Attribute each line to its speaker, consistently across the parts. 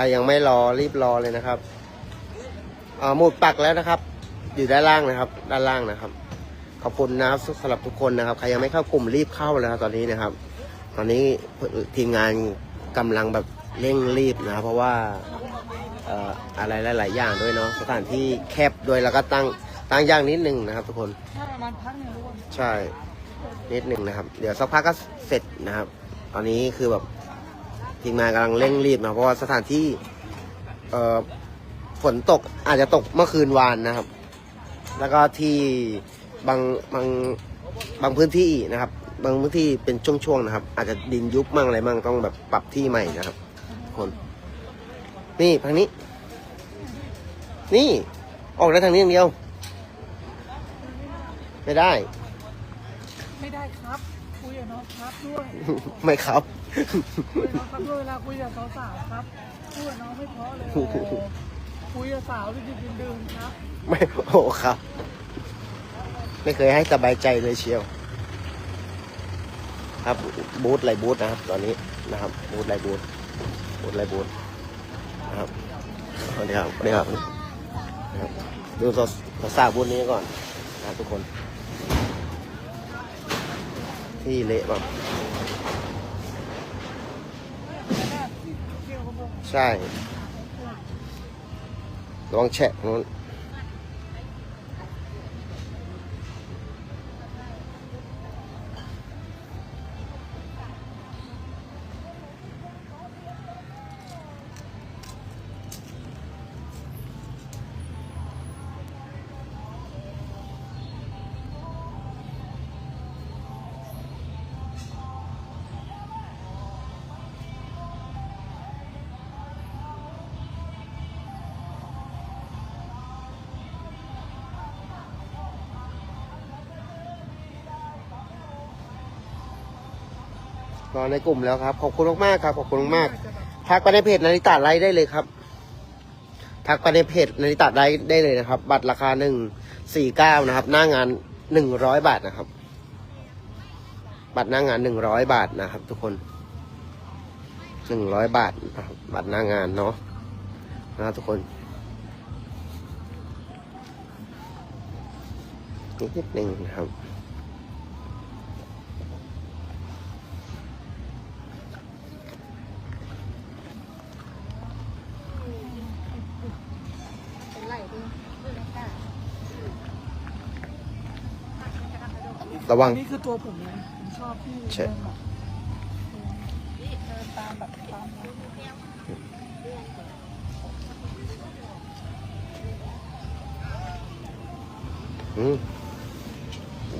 Speaker 1: รยังไม่รอรีบรอเลยนะครับอ่าหมุดปักแล้วนะครับ อยู่ด้านล่างนะครับ ด้านล่างนะครับ ขอบคุณนะครับสำหรับทุกคนนะครับ ใครยังไม่เข้ากลุ่มรีบเข้าแล้วครับตอนนี้นะครับ ตอนนี้ทีมงานกำลังแบบเร่งรีบนะครับเพราะว่าเอ่ออะไรหลาย ๆ อย่างด้วยเนาะสถานที่แคบด้วยแล้วก็ตั้งตั้งยากนิดนึงนะครับ ทุกคนใช่นิดหนึ่งนะครับ เดี๋ยวสักพักก็เสร็จนะครับ ตอนนี้คือแบบ ทีมงานกำลังเร่งรีบนะเพราะว่าสถานที่เอ่อฝนตกอาจจะตกเมื่อคืนวานนะครับ แล้วก็ที่บางบางบางพื้นที่นะครับ บางพื้นที่เป็นช่วงๆนะครับ อาจจะดินยุบมั่งอะไรมั่งต้องแบบปรับที่ใหม่นะครับ คน นี่ทางนี้ นี่ ออกได้ทางนี้อย่างเดียว ไม่ได้
Speaker 2: ไม่ได้ครับ คุยกับน้องครับด้วย
Speaker 1: ไม่ครับ
Speaker 2: คุยกับน้องครับด้วยเวลาคุยกับสาวๆครับพูดกับน้องไม่เพราะเลยโอ้โหคุยกับสาวที่ดินดื่มๆครับ
Speaker 1: ไม่โอ้ครับ ไม่เคยให้สบายใจเลยเชียว ครับบูธไรบูธนะครับ ตอนนี้นะครับบูธไรบูธบูธไรบูธนะครับสวัสดีครับสวัสดีครับนะครับดูสดสาวบูธนี้ก่อนนะครับทุกคน ที่เละ
Speaker 2: แบบ
Speaker 1: ใช่ลองแฉะนู้น รอในกลุ่มแล้วครับ ขอบคุณมากๆครับ ขอบคุณมากๆทักไปในเพจนาริตาไลฟ์ได้เลยครับ ทักไปในเพจนาริตาไลฟ์ได้เลยนะครับ บัตรราคาหนึ่งสี่เก้านะครับ หน้างานหนึ่งร้อยบาทนะครับ บัตรหน้างานหนึ่งร้อยบาทนะครับ ทุกคนหนึ่งร้อยบาทบัตรหน้างานเนาะนะทุกคนนิดหนึ่งนะครับ ระวัง
Speaker 2: นี่คือตัวผมเลยผมชอบที่
Speaker 1: ใช่
Speaker 2: เดินแบบเดินตามแบบตาม
Speaker 1: อืม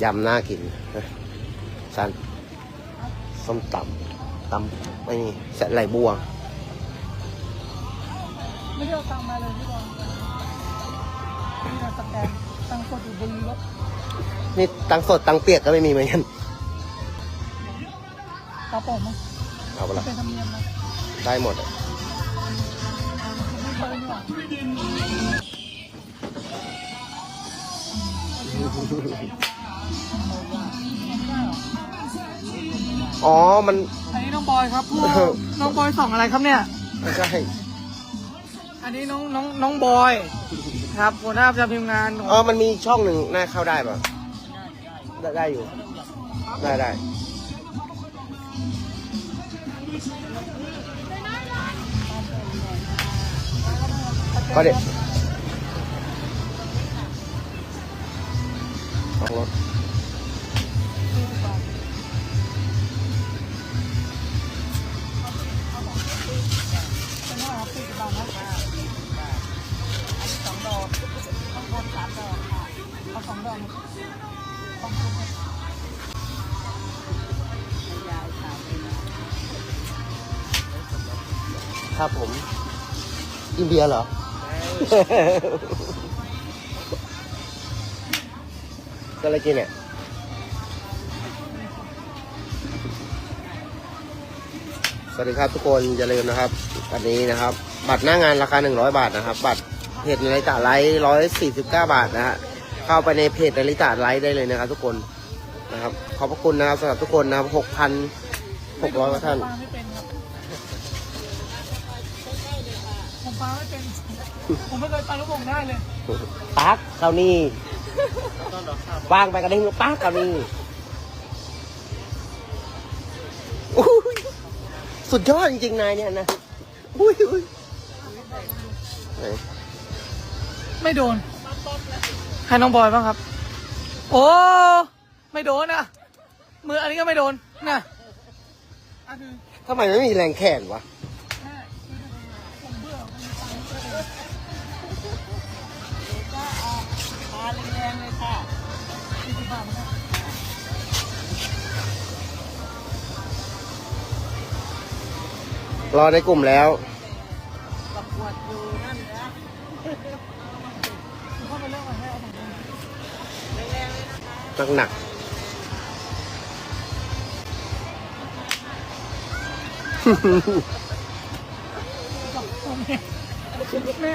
Speaker 1: ยำน่ากินนะสันส้มตำตำไม่นี่ใส่ไหลบัว
Speaker 2: ไม่ได้เอาตังค์มาเลยพี่บอลนี่นะสแกน ตังค์กดอยู่บนรถ
Speaker 1: นี่ตังสดตังเปียกก็ไม่มีเหมือนกัน
Speaker 2: กระป๋องมั้ง
Speaker 1: เอาไปละ
Speaker 2: เป็นธรรมเนียมนะ
Speaker 1: ได้หมดอะ
Speaker 2: ไม่เคยนี่หว่า
Speaker 1: อ๋อมัน
Speaker 2: อันนี้น้องบอยครับผู้น้องบอยส่องอะไรครับเนี่ย
Speaker 1: ไม่ใช่
Speaker 2: อันนี้น้องน้องน้องบอย ครับหัวหน้าประจำทีมงานของ
Speaker 1: อ๋อมันมีช่องหนึ่งน่าเข้าได้ป่ะได้ได้อยู่ ได้ได้ก็เด็ด ยเหรอ ก็เลยกินเนี่ย สวัสดีครับทุกคนอย่าลืมนะครับวันนี้นะครับ บัตรหน้างานราคา 100 บาทนะครับ บัตรเพจในรายการไลฟ์149บเก้าบาทนะฮะ เข้าไปในเพจนาริตาไลฟ์ได้เลยนะครับ ทุกคนนะครับ ขอบพระคุณนะครับสำหรับทุกคนนะครับหกพันหกร้อยกว่าท่าน
Speaker 2: ผมไม่เคยปลาลูกโป่งได้เลย
Speaker 1: ปักคราวนี้วางไปกระเด้งปักคราวนี้อุ้ยสุดยอดจริงๆนายเนี่ยนะอุ้ยอุ้ยไหน
Speaker 2: ไม่โดน ให้น้องบอยบ้างครับ โอ้ ไม่โดนนะมืออันนี้ก็ไม่โดนนะอันนี้
Speaker 1: ทำไมไม่มีแรงแขนวะ
Speaker 2: ร
Speaker 1: อในกลุ่มแล้ว
Speaker 2: กวดอยู่นั่นนะเข้าไปเรื่องอะไรให้เอาผมดูแรงๆเลยนะคะ
Speaker 1: หนักหนัก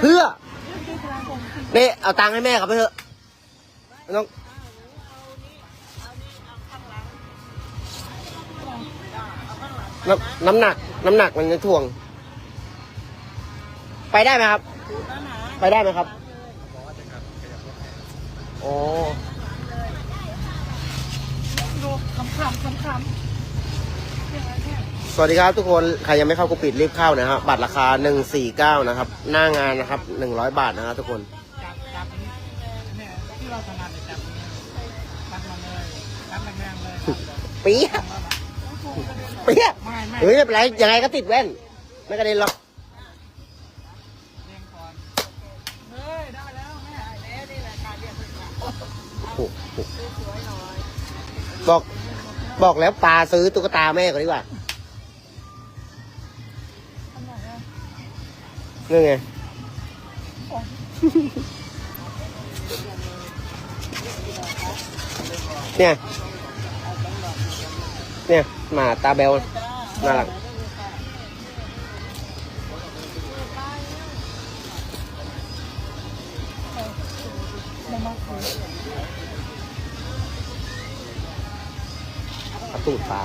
Speaker 2: เพื่
Speaker 1: อนี่เอาตังค์ให้แม่กลับไปเถอะไม่ต้องน้ำหนัก น้ำหนักมันจะถ่วง ไปได้ไหมครับ ไปได้ไหมครับโอ้
Speaker 2: ดูขำๆขำๆเนี่ยเนี่ย
Speaker 1: สวัสดีครับทุกคน ใครยังไม่เข้ากลุ่มปิดรีบเข้านะครับบัตรราคา 149 นะครับ หน้างานนะครับ 100 บาทนะครับทุกคน
Speaker 2: จับจับนี้เนี่ยที่เราถนัดเนี่ยจับนี้จับมาเลยจับแรงๆเลย
Speaker 1: เปี๊ยะเปี๊ยะ
Speaker 2: ไม่ไม่
Speaker 1: เฮ้ยไม่เป็นไรยังไงก็ติดแว่น ไม่กระเด็นหรอก
Speaker 2: เรียงก่อนเฮ้ยได้แล้วแม่ได้แล้วนี่แหละการเรียกเพื่อน
Speaker 1: โอ้โหบอกบอกแล้วปลาซื้อตุ๊กตาแม่ก่อนดีกว่า
Speaker 2: ทำไหนอะ
Speaker 1: นี่ไง
Speaker 2: อ๋อ
Speaker 1: เนี่ย เนี่ย หมาตาเบลน่ารัก
Speaker 2: มามาคุย
Speaker 1: กระตูดปลา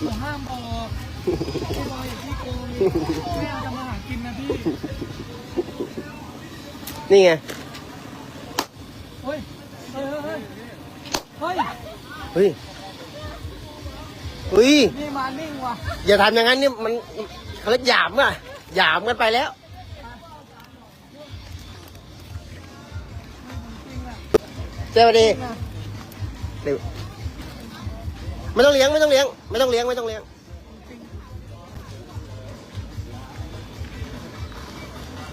Speaker 2: ผมห้ามบอกพี่บอยอย่าพี่โกงแม่จะมาหากินนะพี่
Speaker 1: นี่ไง
Speaker 2: เฮ้ย เฮ้ย เฮ้ย เฮ้ย
Speaker 1: เฮ้ยเฮ้ย
Speaker 2: นี่มานิ่งว่ะ
Speaker 1: อย่าทำอย่างนั้นนี่มันเขาเรียกหยามอะหยามกันไปแล้ว
Speaker 2: จริงอะ
Speaker 1: เจ้าดี
Speaker 2: จริงอะ
Speaker 1: เดี๋ยวไม่ต้องเลี้ยงไม่ต้องเลี้ยงไม่ต้องเลี้ยงไม่ต้องเลี้ยง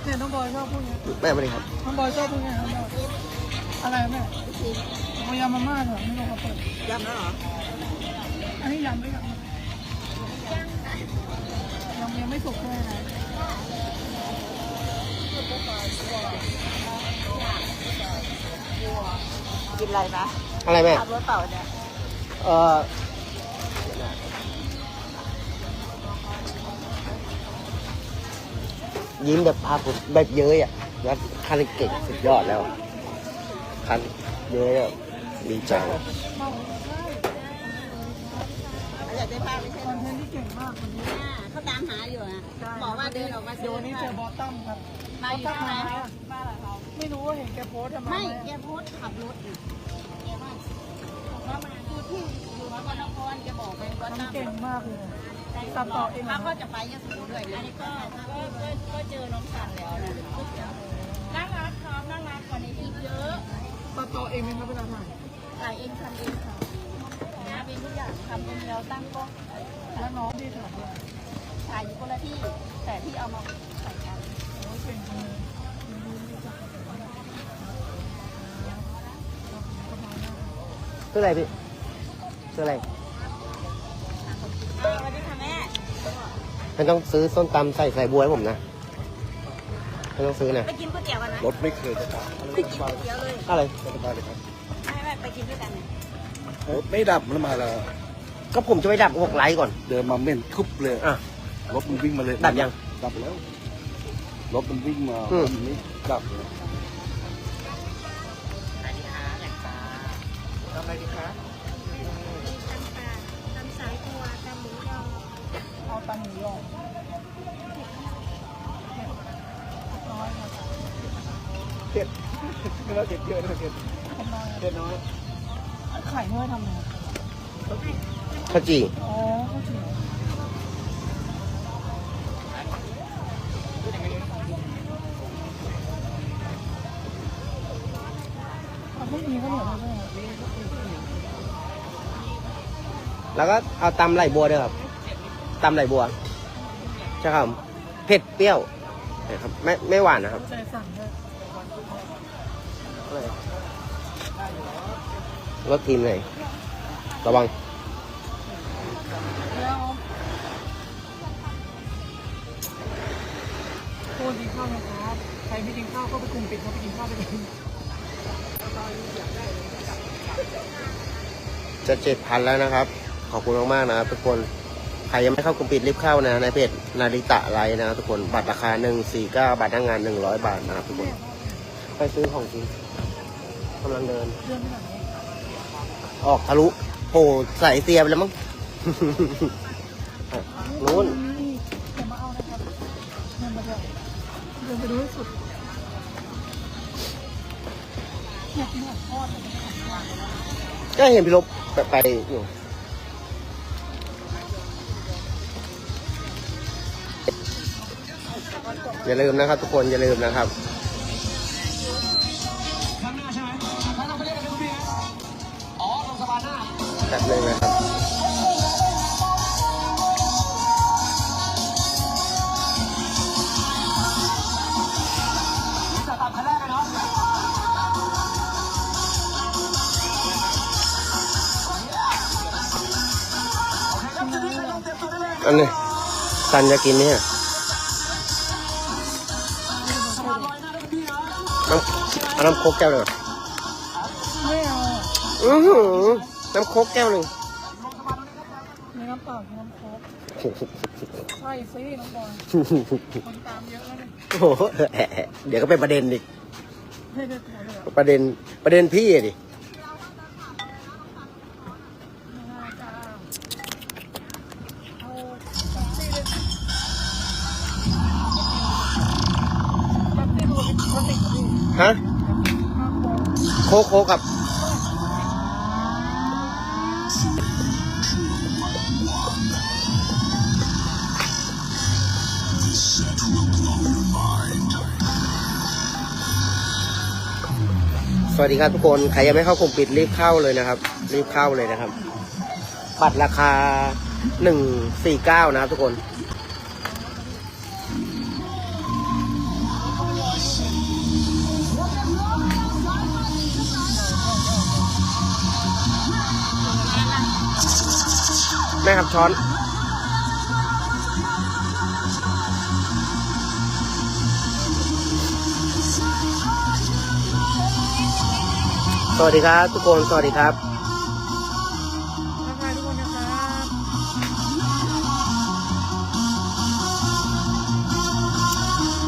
Speaker 2: เนี่ยน้องบอยชอบพูดไง
Speaker 1: แม่มาดิครับ
Speaker 2: น้องบอยชอบพูดไงน้องบอยอะไรแม่เอายำมาม่าเถอะไม่ลงมาเปิดยำแล้วเหรอ อันนี้ยำหรือยำยำยังไม่สุกเลยนะ
Speaker 3: กินอะไรนะ
Speaker 1: อะไรแม่
Speaker 3: ขับรถเปล่าเนี่ย
Speaker 1: เออยิ้มแบบพาผมแบบเย้ยอะแล้วคันเก่งสุดยอดแล้วคันเย้ยอะดีใจ
Speaker 3: อ ยากได้ป้าไม่ใช่
Speaker 2: คอนเทนต์ที่เก่งมากคนนี้
Speaker 3: เขาตามหาอยู่อะบอกว่าเดินออกมา
Speaker 2: เดี๋ยววันนี้เจอบอสตัมครับ
Speaker 3: มาอยู่ใช่ไหม
Speaker 2: ไม่รู้ว่าเห็นแกโพสต์ทำไม
Speaker 3: ไม่แกโพสต์ขับรถนะแกว่าว่ามาคือที่อยู่วัดนครแกบอกไปวัด
Speaker 2: มัน
Speaker 3: น้ำ
Speaker 2: เก่งมากเลยตัดต่อเองเหร
Speaker 3: เขา
Speaker 2: อ
Speaker 3: ก็จะไปยะโสด้วยอันนี้ก็ก็ก็ก็เจอน้องสันแล้วนะน่ารักครับน่ารักกว่าในอีกเยอะ
Speaker 2: ตัดต่อเองไหมครับเวลาถ่าย
Speaker 3: ถ่ายเองทำเองค่ะนะ เป็นทุกอย่างทำคนเดียวตั้งกล้อง
Speaker 2: แล้วน้องที่ถ่ายด้วย
Speaker 3: ถ่ายอยู่คนละที่ แต่ที่เอามาใส่กัน
Speaker 2: โอ้ยเก่งจังเลย
Speaker 1: ซื้ออะไรพี่ซื้ออะไร
Speaker 3: สวัสดีค่ะแม่
Speaker 1: ไม่ต้องซื้อส้นตำใส่ใส่บัวให้ผมนะไม่ต้องซื้อนะ
Speaker 3: ไปกินก๋วยเตี๋ยวกันนะ
Speaker 4: รถไม่เคยจะดับ
Speaker 3: ไปกินก๋วยเตี๋ยวเลย
Speaker 1: อะไร
Speaker 4: สบายเลยครับ
Speaker 3: ไม่ไม่ไปกินด้วยกันเนี่ย
Speaker 4: รถไม่ดับมันมาแล้ว
Speaker 1: ก็ผมจะไปดับหกไลท์ก่อน
Speaker 4: เดินมาเม่นคุบเลย
Speaker 1: อะ
Speaker 4: รถมันวิ่งมาเลย
Speaker 1: ดับยัง
Speaker 4: ดับแล้ว รถมันวิ่งมา
Speaker 1: อืม
Speaker 4: มันไม่ดับเลยทำอะไรดี
Speaker 2: คะ
Speaker 3: ตำป่าตำสายบัวตำหมูยอ
Speaker 2: เอาตำหมูยอ
Speaker 4: เผ็ดเราเผ็ดเยอะเราเผ็ดเผ็ดน้อย
Speaker 2: ไข่น้อยทำไง
Speaker 1: ข้าวจี่
Speaker 2: อ๋อเขาถึงเขาไม่มีข้าวเหนียวด้วย
Speaker 1: แล้วก็เอาตำไหลบัวด้วยครับตำไหลบัวใช่ครับเผ็ดเปรี้ยวนะครับไม่ไม่หวานนะครับ
Speaker 2: ใจสั่งด้วย
Speaker 1: รสทีมเลยระวัง
Speaker 2: แล้วโคนกินข้าวนะครับ ใครไม่กินข้าวก็ไปกลุ่มปิดเขาไปกินข้าวไปเลย
Speaker 1: จะเจ็ดพันแล้วนะครับ ขอบคุณมากๆนะครับทุกคน ใครยังไม่เข้ากลุ่มปิดรีบเข้านะ ในเพจนาริตะไลน์นะครับทุกคน บัตรราคาหนึ่งสี่เก้าบัตรหน้างงานหนึ่งร้อยบาทนะครับทุกคน ไปซื้อของจริงกำลังเดิน
Speaker 2: เรื่องที่ไหน
Speaker 1: อ ออกทะลุโผล่ใส่เสียไปแล้วมั้ง นู้น
Speaker 2: นี่จะมาเอานะครับเดินมาเดี๋ยวเดินไปดูให้สุดอยากกินหมูทอด
Speaker 1: ก็เห็นพี่ลบไปไปอยู่อย่าลืมนะครับทุกคนอย่าลืมนะครับ แบบหนึ่งนะครับอันนี้สันจะกินเนี่ยน้ำน้ำโคกแก้วหนึ่ง
Speaker 2: ไม่เอาอะ
Speaker 1: อือหือ น้ำโคกแก้วหนึ่ง
Speaker 2: มีน้ำเปล่ามีน้ำโค้กใช่สิน้องบอยคนตามเยอะแล้วเนี่ย
Speaker 1: โอ้โหเดี๋ยวก็เป็นประเด็นอีก
Speaker 2: ไม่ได้ตัวเลยอะ
Speaker 1: ประเด็นประเด็นพี่อะดิ
Speaker 2: ไม่น่าจะเอาแท็กซี่เลยแท็กซี่ดูเป็นคนติดกับพี่
Speaker 1: ฮะ
Speaker 2: ข้าวโพด
Speaker 1: โคกโคกกับ สวัสดีครับทุกคน ใครยังไม่เข้ากลุ่มปิดรีบเข้าเลยนะครับ รีบเข้าเลยนะครับ บัตรราคาหนึ่งสี่เก้านะครับทุกคน แม่ครับช้อน สวัสดีครับ ทุกคน สวัสดีครับ
Speaker 2: ทักทายทุกคนนะครับ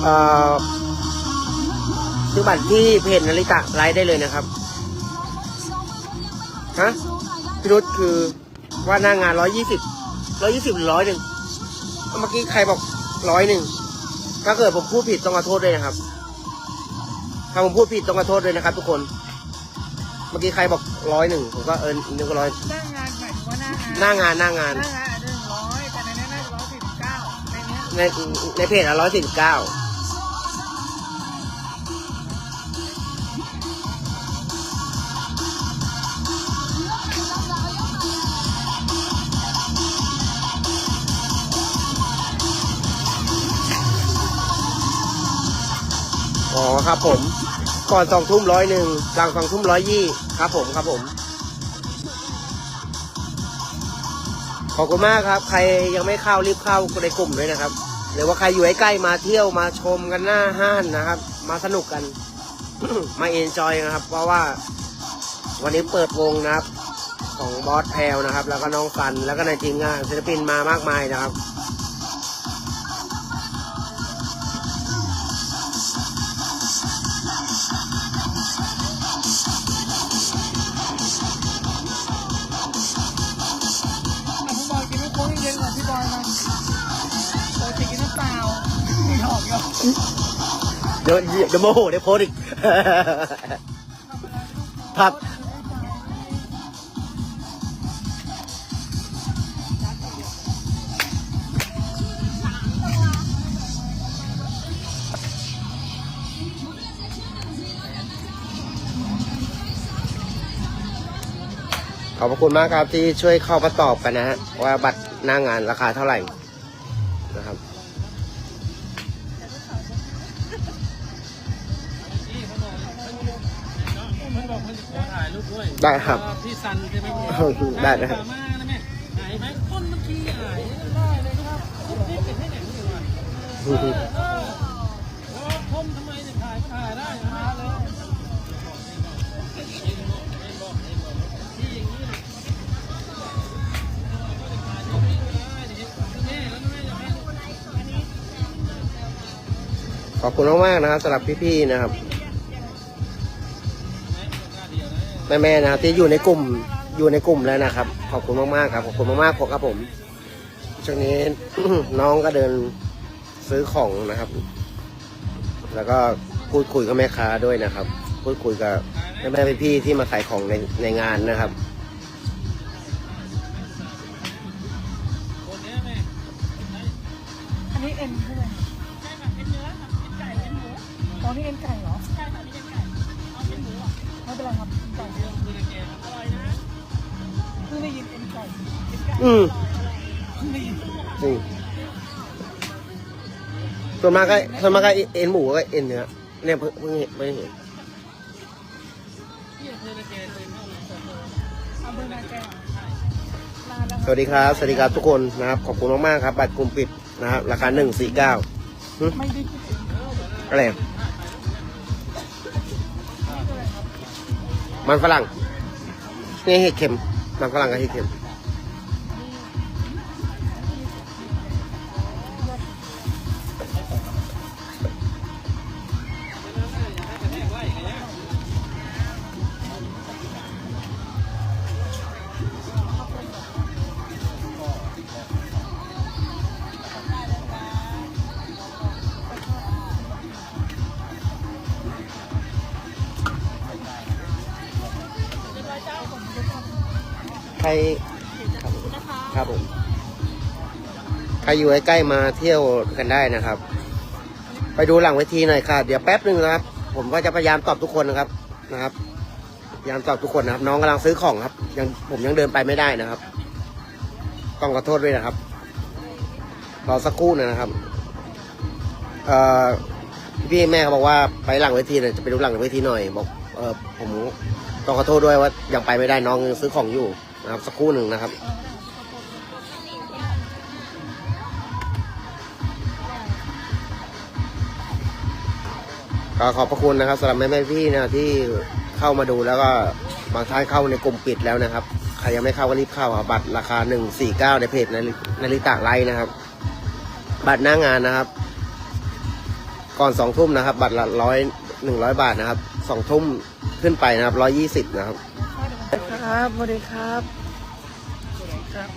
Speaker 1: เอ่อซื้อบัตรที่เพจนาริตะไลฟ์ได้เลยนะครับ ฮะพี่รุธคือว่าหน้างานร้อยยี่สิบร้อยยี่สิบหรือร้อยหนึ่งเมื่อกี้ใครบอกร้อยหนึ่งถ้าเกิดผมพูดผิดต้องขอโทษด้วยนะครับ ถ้าผมพูดผิดต้องขอโทษด้วยนะครับ ทุกคน เมื่อกี้ใครบอกร้อยหนึ่งผมก็เออนึกว่าร้อย
Speaker 2: หน้างานหมายถึงว่าหน้างาน
Speaker 1: หน้างานหน้างาน
Speaker 2: หน้างานอาจจะหนึ่งร้อยแต่ในนี้น่าจะร้อยสี่สิบเก้าในเนี้ย
Speaker 1: ในในเพจอะร้อยสี่สิบเก้าอ๋อครับผม ก่อนสองทุ่มร้อยหนึ่งหลังสองทุ่มร้อยยี่ครับผมครับผม ขอบคุณมากครับ ใครยังไม่เข้ารีบเข้าในกลุ่มด้วยนะครับ หรือว่าใครอยู่ใกล้ๆมาเที่ยวมาชมกันหน้าห้านนะครับ มาสนุกกัน มาเอนจอยนะครับ เพราะว่า วันนี้เปิดวงนะครับ ของบอสแพลวนะครับ แล้วก็น้องฟัน แล้วก็ในทีมงานศิลปินมามากมายนะครับ
Speaker 2: เดี๋
Speaker 1: ยวเดี๋ยวโมโหเดี๋ยวโพสอีกครับขอบพระคุณมากครับที่ช่วยเข้ามาตอบกันนะฮะว่าบัตรหน้างานราคาเท่าไหร่ ได้ครับ
Speaker 4: พี่ซันใช่ไหม
Speaker 1: ได้นะครับ
Speaker 4: มานะแม่หายไหมต้นเมื่อกี้หายได้เลยครับนี่เป็นให้หนไม่รู้อะแล้วพมทำไมเนี่ยถ่ายถ่ายได้มาเลย
Speaker 1: ขอบคุณมากๆนะครับสำหรับพี่ๆนะครับ แม่ๆนะครับที่อยู่ในกลุ่มอยู่ในกลุ่มแล้วนะครับ ขอบคุณมากๆครับขอบคุณมากๆผมครับผมช่วงนี้ น้องก็เดินซื้อของนะครับ แล้วก็พูดคุยกับแม่ค้าด้วยนะครับ พูดคุยกับแม่ๆพี่ๆที่มาขายของในในงานนะครับ
Speaker 2: อันนี้เอ็นใช่ไหม
Speaker 3: ใช่ค่ะเป็นเนื้อค่ะเป็นไก่เป็นหมู
Speaker 2: ตอนนี้เอ็นไก่เหรอ
Speaker 3: อืม
Speaker 1: จริงส่วนมากก็ส่วนมากก็เอ็นหมูก็เอ็นเนื้อเนี่ยเพิ่งเพิ่งเห็นไม่เห็น
Speaker 4: ส
Speaker 2: วั
Speaker 1: สดีครับ สวัสดีครับทุกคนนะครับ ขอบคุณมากๆครับ บัตรกลุ่มปิดนะครับราคาหนึ่งสี่เก้าอะไรมันฝรั่ง นี่เห็ดเข็ม มันฝรั่งกับเห็ดเข็ม รครับผมครับผมใครอยู่ใกล้ๆมาเที่ยวกันได้นะครับ ไปดูหลังเวทีหน่อยค่ะ เดี๋ยวแป๊บหนึ่งนะครับ ผมก็จะพยายามตอบทุกคนนะครับนะครับพยายามตอบทุกคนนะครับ น้องกำลังซื้อของครับ ยังผมยังเดินไปไม่ได้นะครับ ต้องขอโทษด้วยนะครับรอสักครู่หนงนะครับ เอ่อพี่แม่เขาบอกว่าไปหลังเวทีเนี่ยจะไปดูหลังเวทีหน่อย บอก เออผมต้องขอโทษด้วยว่ายังไปไม่ได้น้องยังซื้อของอยู่ นะครับสักครู่หนึ่งนะครับก็ขอบพระคุณนะครับสำหรับแม่แม่พี่นะที่เข้ามาดูแล้วก็บางท่านเข้าในกลุ่มปิดแล้วนะครับ ใครยังไม่เข้าก็รีบเข้าบัตรราคาหนึ่งสี่เก้าในเพจนารินาริตะไลนะครับ บัตรหน้างานนะครับ ก่อนสองทุ่มนะครับ บัตรละร้อยหนึ่งร้อยบาทนะครับสองทุ่มขึ้นไปนะครับร้อยี่สิบนะครับ
Speaker 2: ครับสวัสดีครับครับ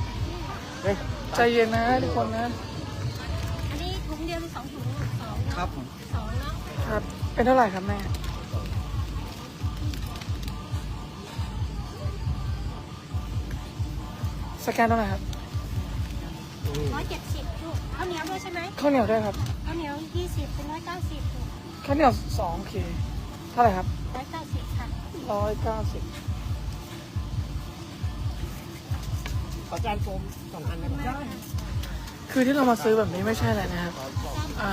Speaker 2: ใจเย็นนะทุกคนนะ
Speaker 3: อันนี้ถุงเดียวหรือสองถุงสอง
Speaker 4: ครับผม
Speaker 3: สองเนาะ
Speaker 2: ครับ เป็นเท่าไหร่ครับแม่สแกนเท่าไหร่ครับ
Speaker 3: ร้อยเจ็ดสิบลูกข้าวเหนียวด้วยใช่ไหม
Speaker 2: ข้าวเหนียวด้วยครับ
Speaker 3: ข้าวเหนียวยี่สิบเป็นร้อยเก้าสิบลูก
Speaker 2: ข้าวเหนียวสองโอเคเท่าไหร่ครับ
Speaker 3: ร้อยเก้าสิบค่ะ
Speaker 2: ร้อยเก้าสิบ
Speaker 1: ขอจานโฟมสองอันนะครับ
Speaker 2: คือที่เรามาซื้อแบบนี้ไม่ใช่อะไรนะครับอ่า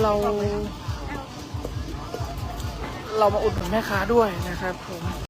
Speaker 2: เรา เรามาอุดหนุนแม่ค้าด้วยนะครับผม